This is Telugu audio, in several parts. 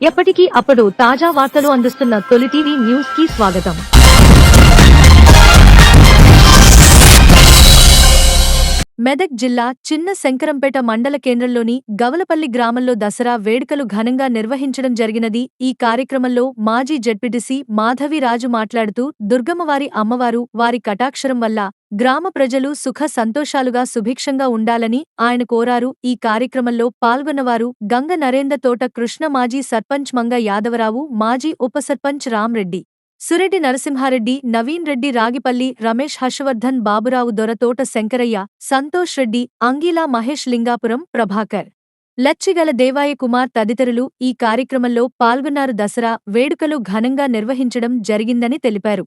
ఎప్పటికీ అప్పుడు తాజా వార్తలు అందిస్తున్న తొలి టీవీ న్యూస్కి స్వాగతం. మెదక్ జిల్లా చిన్న శంకరంపేట మండల కేంద్రంలోని గవలపల్లి గ్రామంలో దసరా వేడుకలు ఘనంగా నిర్వహించడం జరిగినది. ఈ కార్యక్రమంలో మాజీ జడ్పీటీసీ మాధవిరాజు మాట్లాడుతూ దుర్గమ్మవారి అమ్మవారు వారి కటాక్షరం వల్ల గ్రామ ప్రజలు సుఖ సంతోషాలుగా సుభిక్షంగా ఉండాలని ఆయన కోరారు. ఈ కార్యక్రమంలో పాల్గొన్నవారు గంగ నరేంద్ర తోట కృష్ణ మాజీ సర్పంచ్ మంగ యాదవరావు మాజీ ఉప సర్పంచ్ రామ్రెడ్డి సురెడ్డి నరసింహారెడ్డి నవీన్ రెడ్డి రాగిపల్లి రమేష్ హర్షవర్ధన్ బాబురావు దొరతోట శంకరయ్య సంతోష్ రెడ్డి అంగీలా మహేష్ లింగాపురం ప్రభాకర్. లచ్చిగల దేవాయ కుమార్ తదితరులు ఈ కార్యక్రమంలో పాల్గొన్నారు. దసరా వేడుకలు ఘనంగా నిర్వహించడం జరిగిందని తెలిపారు.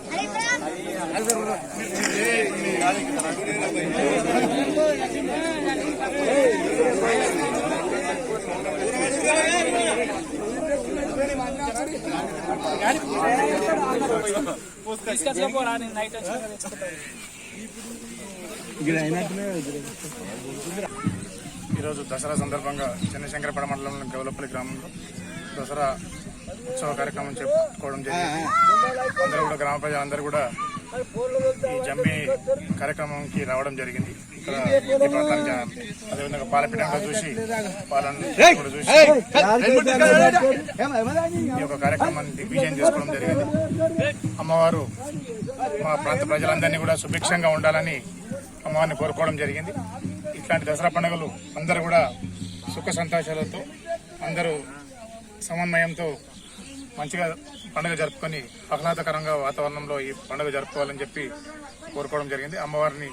ఈరోజు దసరా సందర్భంగా చంద్రశంకరపడ మండలంలోని గౌలపల్లి గ్రామంలో దసరా ఉత్సవ కార్యక్రమం చెప్పుకోవడం జరిగింది. అందరూ కూడా గ్రామ ప్రజలందరూ కూడా ఈ జమ్మి కార్యక్రమంకి రావడం జరిగింది. ఇక్కడ ఈ ప్రాంతానికి అదేవిధంగా పాలపీఠంగా చూసి పాలన చూసి ఈ యొక్క కార్యక్రమాన్ని దిగ్విజయం చేసుకోవడం జరిగింది. అమ్మవారు మా ప్రాంత ప్రజలందరినీ కూడా సుభిక్షంగా ఉండాలని అమ్మవారిని కోరుకోవడం జరిగింది. ఇట్లాంటి దసరా పండుగలు అందరూ కూడా సుఖ సంతోషాలతో అందరూ సమన్వయంతో మంచిగా పండుగ జరుపుకొని ఆహ్లాదకరంగా వాతావరణంలో ఈ పండుగ జరుపుకోవాలని చెప్పి కోరుకోవడం జరిగింది. అమ్మవారిని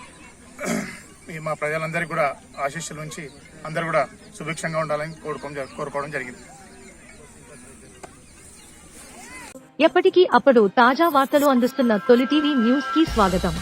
మా ప్రజలందరికీ కూడా ఆశీస్సులు ఉంచి అందరూ కూడా సుభిక్షంగా ఉండాలని కోరుకోవడం కోరుకోవడం జరిగింది. ఎప్పటికీ అప్పుడు తాజా వార్తలు అందిస్తున్న తొలి టీవీ న్యూస్కి స్వాగతం.